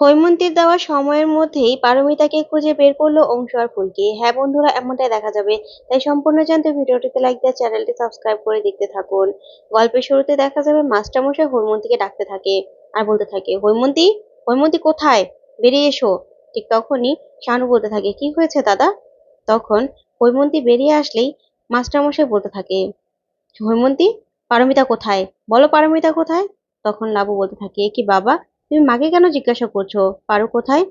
হৈমন্তীর দেওয়া সময়ের মধ্যেই পারমিতাকে খুঁজে বের করল অংশ আর ফুলকি। হ্যাঁ বন্ধুরা, এমনটাই দেখা যাবে। তাই সম্পূর্ণ জানতে ভিডিওটিতে লাইক দিয়ে চ্যানেলটি সাবস্ক্রাইব করে দেখতে থাকুন। গল্পের শুরুতে দেখা যাবে মাস্টারমশাই হৈমন্তীকে ডাকতে থাকে আর বলতে থাকে, হৈমন্তী হৈমন্তী কোথায়? বেরিয়ে এসো। ঠিক তখনই শানু বলতে থাকে, কি হয়েছে দাদা? তখন হৈমন্তী বেরিয়ে আসলেই মাস্টারমশাই বলতে থাকে, হৈমন্তী, পারমিতা কোথায়? বলো পারমিতা কোথায়? তখন লাবু বলতে থাকে কি বাবা তুমি মাকে কেন জিজ্ঞাসা করছ? পারো কোথায়?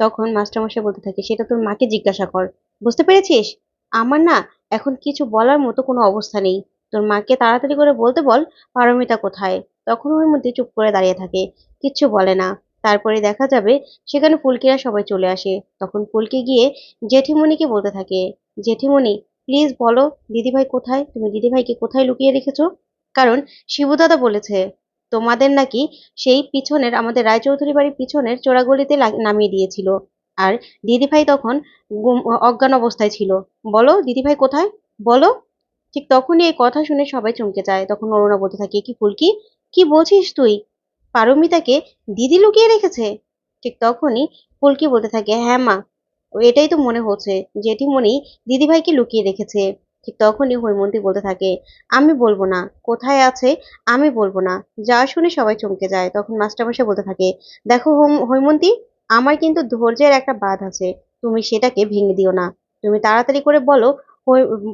তখন মাস্টারমশাই বলতে থাকে, সেটা তোর মাকে জিজ্ঞাসা কর। বুঝতে পেরেছিস? আমার না এখন কিছু বলার মতো কোনো অবস্থা নেই। তোর মাকে তাড়াতাড়ি করে বলতে বল, পারমিতা কোথায়? তখন ওর মধ্যে চুপ করে দাঁড়িয়ে থাকে, কিচ্ছু বলে না। তারপরে দেখা যাবে সেখানে ফুলকিরা সবাই চলে আসে। তখন ফুলকি গিয়ে জেঠিমণিকে বলতে থাকে, জেঠিমণি প্লিজ বলো, দিদিভাই কোথায়? তুমি দিদিভাইকে কোথায় লুকিয়ে রেখেছো? কারণ শিবুদাদা বলেছে তোমাদের নাকি সেই পিছনের, আমাদের রায়চৌধুরী বাড়ির পিছনের চোরাগলিতে নামিয়ে দিয়েছিল। আর দিদিভাই তখন অজ্ঞান অবস্থায় ছিল। বলো, দিদিভাই কোথায়? বলো। ঠিক তখনই এই কথা শুনে সবাই চমকে যায়। তখন অরুণা বলতে থাকে, কি ফুলকি? কি বলছিস তুই? পারমিতাকে দিদি লুকিয়ে রেখেছে? ঠিক তখনই ফুলকি বলতে থাকে হ্যাঁ মা, এটাই তো মনে হচ্ছে। জেঠিমণি দিদিভাইকে লুকিয়ে রেখেছে। ঠিক তখনই হৈমন্তী বলতে থাকে, আমি বলব না, কোথায় আছে, আমি বলব না। যা শুনে সবাই চমকে যায়। তখন মাস্টারমশাই বলতে থাকে, দেখো হোম- হৈমন্তী, আমার কিন্তু ধৈর্যের একটা বাঁধ আছে, তুমি সেটাকে ভেঙে দিও না। তুমি তাড়াতাড়ি করে বলো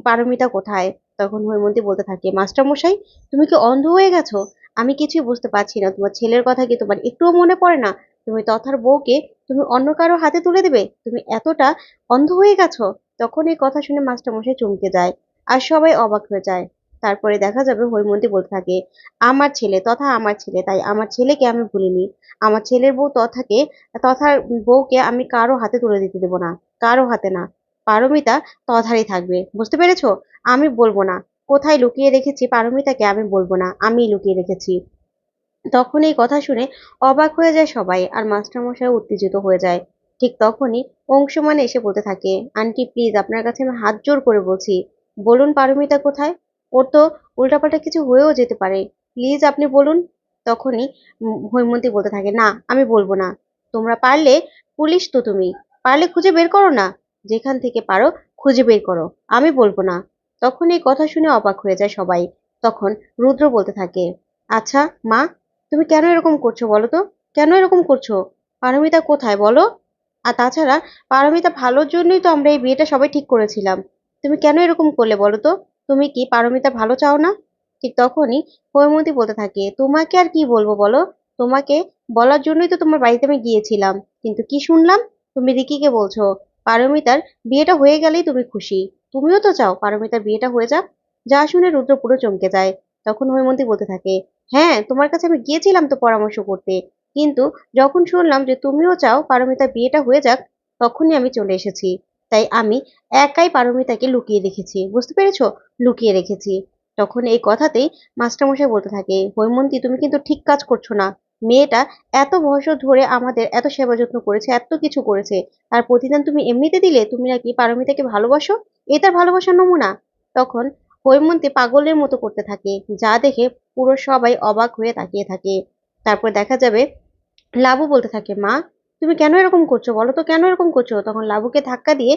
পারমিতা কোথায়? তখন হৈমন্তী বলতে থাকে, মাস্টারমশাই, তুমি কি অন্ধ হয়ে গেছো? আমি কিছুই বুঝতে পারছি না, তোমার ছেলের কথা কি তোমার একটুও মনে পড়ে না? তুমি তথার বউকে তুমি অন্য কারও হাতে তুলে দেবে? তুমি এতটা অন্ধ হয়ে গেছো? তখন এই কথা শুনে মাস্টারমশাই চমকে যায় আর সবাই অবাক হয়ে যায়। তারপরে দেখা যাবে হৈমন্তী বলতে থাকে, আমার ছেলে তথা আমার ছেলে, তাই আমার ছেলেকে আমি ভুলিনি। আমার ছেলের বউ তথাকে তথার বউকে আমি কারও হাতে তুলে দিতে দেবো না, কারও হাতে না। পারমিতা তথারই থাকবে। বুঝতে পেরেছ? আমি বলব না। কোথায় লুকিয়ে রেখেছি পারমিতাকে আমি বলব না, আমি লুকিয়ে রেখেছি। তখন এই কথা শুনে অবাক হয়ে যায় সবাই আর মাস্টারমশাই উত্তেজিত হয়ে যায়। ঠিক তখনই অংশমান এসে বলতে থাকে, আন্টি প্লিজ আপনার কাছে আমি হাত জোর করে বলছি। বলুন পারমিতা কোথায়? ওর তো উল্টাপাল্টা কিছু হয়েও যেতে পারে। প্লিজ আপনি বলুন। তখনই হৈমন্তী বলতে থাকে, না, আমি বলব না। তোমরা পারলে পুলিশ তো তুমি। পারলে খুঁজে বের করো না। যেখান থেকে পারো খুঁজে বের করো। আমি বলব না। তখন এই কথা শুনে অবাক হয়ে যায় সবাই। তখন রুদ্র বলতে থাকে আচ্ছা মা, তুমি কেন এরকম করছ বলো তো? কেন এরকম করছ? পারমিতা কোথায় বলো? আর তাছাড়া পারমিতা ভালোর জন্যই তো আমরা এই বিয়েটা সবাই ঠিক করেছিলাম। তুমি কেন এরকম করলে বলো তো? তুমি কি পারমিতা ভালো চাও না? ঠিক তখনই হৈমন্তী বলতে থাকে, তোমাকে আর কি বলব বলো? তোমাকে বলার জন্যই তো তোমার বাড়িতে আমি গিয়েছিলাম। কিন্তু কি শুনলাম? তুমি রিকিকে বলছো, পারমিতার বিয়েটা হয়ে গেলেই তুমি খুশি। তুমিও তো চাও পারমিতার বিয়েটা হয়ে যাক। যা শুনে রুদ্র পুরো চমকে যায়। তখন হৈমন্তী বলতে থাকে হ্যাঁ তোমার কাছে আমি গিয়েছিলাম তো পরামর্শ করতে। কিন্তু যখন শুনলাম যে তুমিও চাও পারমিতার বিয়েটা হয়ে যাক, তখনই আমি চলে এসেছি। তাই আমি একাই পারমিতাকে লুকিয়ে রেখেছি, বুঝতে পেরেছ? লুকিয়ে রেখেছি। তখন এই কথাতেই মাস্টারমশাই বলতে থাকে, হৈমন্তী, তুমি কিন্তু ঠিক কাজ করছ না। মেয়েটা এত বছর ধরে আমাদের এত সেবা যত্ন করেছে, এত কিছু করেছে। তার প্রতিদান তুমি এমনিতে দিলে তুমি নাকি পারমিতাকে ভালোবাসো? এ তার ভালোবাসার নমুনা? তখন হৈমন্তী পাগলের মতো করতে থাকে, যা দেখে পুরো সবাই অবাক হয়ে তাকিয়ে থাকে। তারপর দেখা যাবে লাবু বলতে থাকে, মা, তুমি কেন এরকম করছ? বলো তো কেন এরকম করছ? তখন লাবুকে ধাক্কা দিয়ে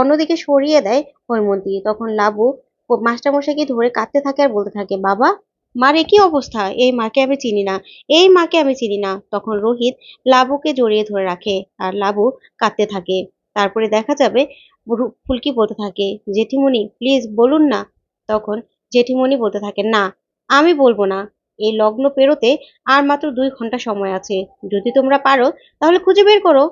অন্যদিকে সরিয়ে দেয় হৈমন্তী তখন লাবু মাস্টারমশাইকে ধরে কাঁদতে থাকে আর বলতে থাকে, বাবা, মার এ কি অবস্থা? এই মাকে আমি চিনি না, এই মাকে আমি চিনি না। তখন রোহিত লাবুকে জড়িয়ে ধরে রাখে আর লাবু কাঁদতে থাকে। তারপরে দেখা যাবে ফুলকি বলতে থাকে, জেঠিমণি, প্লিজ বলুন না। তখন জেঠিমণি বলতে থাকে, না, আমি বলব না। এই লগ্ন পেরোতে আর মাত্র দুই ঘণ্টা সময় আছে। যদি তোমরা পারো, তাহলে খুঁজে বের করো।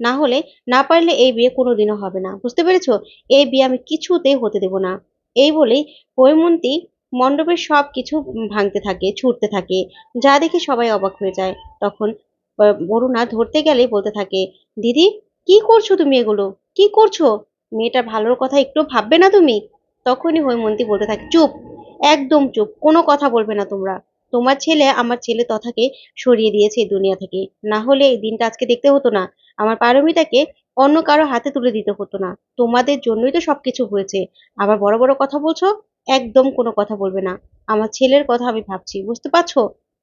না হলে না পারলে এই বিয়ে কোনোদিনও হবে না। বুঝতে পেরেছ? এই বিয়ে আমি কিছুতেই হতে দেব না। এই বলেই হৈমন্তী মণ্ডপের সব কিছু ভাঙতে থাকে, ছুটতে থাকে। যা দেখে সবাই অবাক হয়ে যায়। তখন অরুণা ধরতে গেলে বলতে থাকে, দিদি, কি করছ তুমি এগুলো? কি করছ? মেয়েটার ভালোর কথা একটু ভাববে না তুমি? তখনই হৈমন্তী বলতে থাকে, চুপ, একদম চুপ, কোনো কথা বলবে না তোমরা। তোমার ছেলে আমার ছেলে তথাকে সরিয়ে দিয়েছে এই দুনিয়া থেকে। না হলে এই দিনটা আজকে দেখতে হতো না। আমার পারমিতাকে অন্য কারও হাতে তুলে দিতে হতো না। তোমাদের জন্যই তো সবকিছু হয়েছে। আবার বড় বড় কথা বলছো, একদম কোনো কথা বলবে না। আমার ছেলের কথা আমি ভাবছি, বুঝতে পারছ?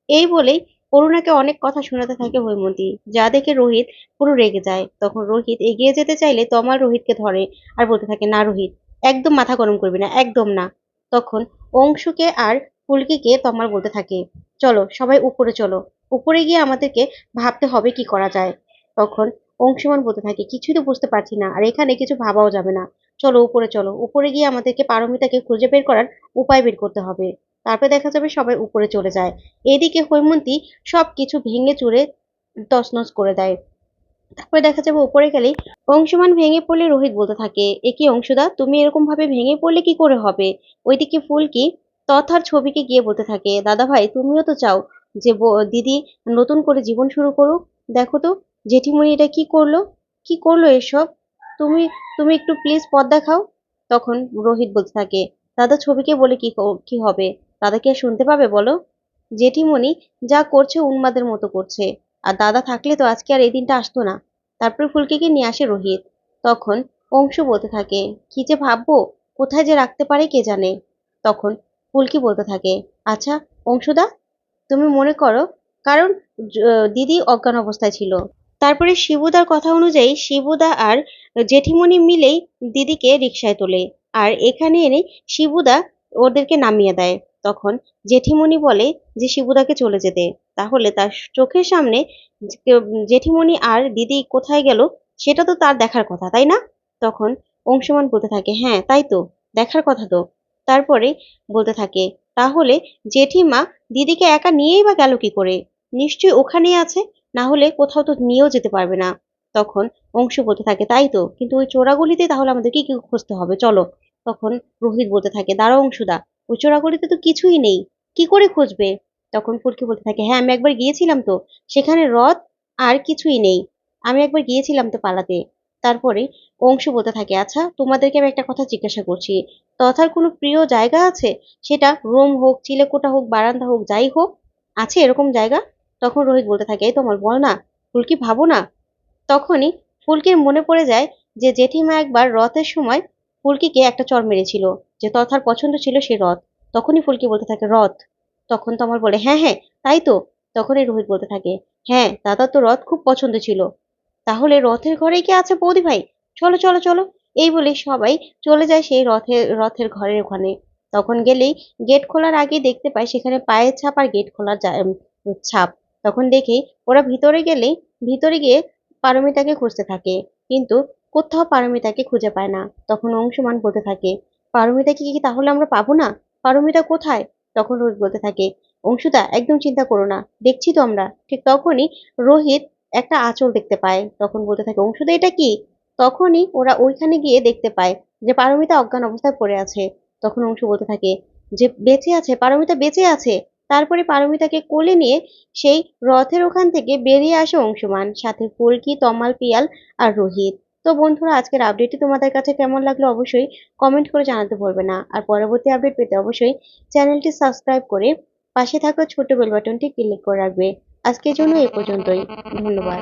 এই বলেই করুণাকে অনেক কথা শোনাতে থাকে হৈমন্তী। যা দেখে রোহিত পুরো রেগে যায়। তখন রোহিত এগিয়ে যেতে চাইলে তমাল রোহিতকে ধরে আর বলতে থাকে, না রোহিত, একদম মাথা গরম করবি না, একদম না। তখন অংশুকে আর ফুলকিকে তমাল বলতে থাকে, চলো, সবাই উপরে চলো। উপরে গিয়ে আমাদেরকে ভাবতে হবে কি করা যায়। তখন অংশুমান বলতে থাকে, কিছুই তো বুঝতে পারছি না, আর এখানে কিছু ভাবাও যাবে না। চলো, উপরে চলো। উপরে গিয়ে আমাদেরকে পারমিতাকে খুঁজে বের করার উপায় বের করতে হবে। তারপরে দেখা যাবে সবাই উপরে চলে যায়। এদিকে হৈমন্তী সব কিছু ভেঙে চুরে তছনছ করে দেয়। তারপরে দেখা যাবে উপরে গেলেই অংশমান ভেঙে পড়লে রোহিত বলতে থাকে, এ কি অংশুদা, তুমি এরকম ভাবে ভেঙে পড়লে কি করে হবে? ওইদিকে ফুলকি তথার ছবিকে গিয়ে বলতে থাকে দাদা ভাই তুমিও তো চাও যে দিদি নতুন করে জীবন শুরু করুক। দেখো তো, জেঠিমণি এটা কি করল? কি করল এসব? তুমি তুমি একটু প্লিজ পথ দেখাও। তখন রোহিত বলতে থাকে, দাদা ছবিকে বলে কি ক- হবে? দাদা কি আর শুনতে পাবে বলো? জেঠিমণি যা করছে উন্মাদের মতো করছে। আর দাদা থাকলে তো আজকে আর এই দিনটা আসতো না। তারপরে ফুলকিকে নিয়ে আসে রোহিত। তখন অংশু বলতে থাকে, কি যে ভাববো? কোথায় যে রাখতে পারে কে জানে? তখন ফুলকি বলতে থাকে। আচ্ছা অংশুদা, তুমি মনে করো, কারণ দিদি অজ্ঞান অবস্থায় ছিল। তারপরে শিবুদার কথা অনুযায়ী শিবুদা আর জেঠিমণি মিলেই দিদিকে রিকশায় তোলে। আর এখানে এনে শিবুদা ওদেরকে নামিয়ে দেয়। তখন জেঠিমণি বলে যে শিবুদাকে চলে যেতে। তাহলে তার চোখের সামনে জেঠিমণি আর দিদি কোথায় গেল, সেটা তো তার দেখার কথা, তাই না? তখন অংশমান বলতে থাকে হ্যাঁ তাই তো, দেখার কথা তো। তারপরে বলতে থাকে, তাহলে জেঠিমা দিদিকে একা নিয়েই বা গেল কি করে? নিশ্চয়ই ওখানেই আছে, না হলে কোথাও তো নিয়েও যেতে পারবে না। তখন অংশ বলতে থাকে, তাই তো, কিন্তু ওই চোরাগুলিতে তাহলে আমাদেরকে কি খুঁজতে হবে? চলো। তখন রোহিত বলতে থাকে, দাঁড়াও অংশুদা, ওই চোরাগুলিতে তো কিছুই নেই, কি করে খুঁজবে? তখন ফুলকি বলতে থাকে হ্যাঁ আমি একবার গিয়েছিলাম তো, সেখানে রথ আর কিছুই নেই, আমি একবার গিয়েছিলাম তো পালাতে। তারপরে অংশ বলতে থাকে আচ্ছা তোমাদেরকে আমি একটা কথা জিজ্ঞাসা করছি। তথার কোনো প্রিয় জায়গা আছে? সেটা রোম হোক, চিলেকোটা হোক, বারান্দা হোক, যাই হোক, আছে এরকম জায়গা? তখন রোহিত বলতে থাকে, এই তোমার বল না ফুলকি ভাবো না। তখনই ফুলকির মনে পড়ে যায় যে জেঠিমা একবার রথের সময় ফুলকিকে একটা চর মেরেছিল, যে তথার পছন্দ ছিল সে রথ। তখনই ফুলকি বলতে থাকে, রথ? তখন তমাল বলে হ্যাঁ হ্যাঁ তাই তো। তখনই রোহিত বলতে থাকে হ্যাঁ দাদা তো রথ খুব পছন্দ ছিল। তাহলে রথের ঘরেই কি আছে বৌদি ভাই? চলো চলো চলো। এই বলে সবাই চলে যায় সেই রথের রথের ঘরের ওখানে। তখন গেলেই গেট খোলার আগে দেখতে পায় সেখানে পায়ের ছাপ আর গেট খোলার ছাপ। তখন দেখেই ওরা ভিতরে গেলেই ভিতরে গিয়ে পারমিতাকে খুঁজতে থাকে। কিন্তু কোথাও পারমিতাকে খুঁজে পায় না। তখন অংশমান বলতে থাকে পারমিতাকে কি তাহলে আমরা পাবো না? পারমিতা কোথায়? তখন রোহিত বলতে থাকে, অংশুদা, একদম চিন্তা করো না। দেখছি তো আমরা। ঠিক তখনই রোহিত একটা আঁচল দেখতে পায়, তখন বলতে থাকে অংশুদা এটা কি? তখনই ওরা ওইখানে গিয়ে দেখতে পায় যে পারমিতা অজ্ঞান অবস্থায় পড়ে আছে। তখন অংশু বলতে থাকে যে, বেঁচে আছে, পারমিতা বেঁচে আছে? তারপরে পারমিতাকে কোলে নিয়ে সেই রথের ওখান থেকে বেরিয়ে আসে অংশুমান, সাথে ফুলকি, তমাল, পিয়াল আর রোহিত। তো বন্ধুরা, আজকের আপডেটটি তোমাদের কাছে কেমন লাগল অবশ্যই কমেন্ট করে জানাতে ভুলবে না। আর পরবর্তী আপডেট পেতে অবশ্যই চ্যানেলটি সাবস্ক্রাইব করে পাশে থাকা ছোট বেল বাটনটি ক্লিক করে রাখবে। আজকের জন্য এই পর্যন্তই। ধন্যবাদ।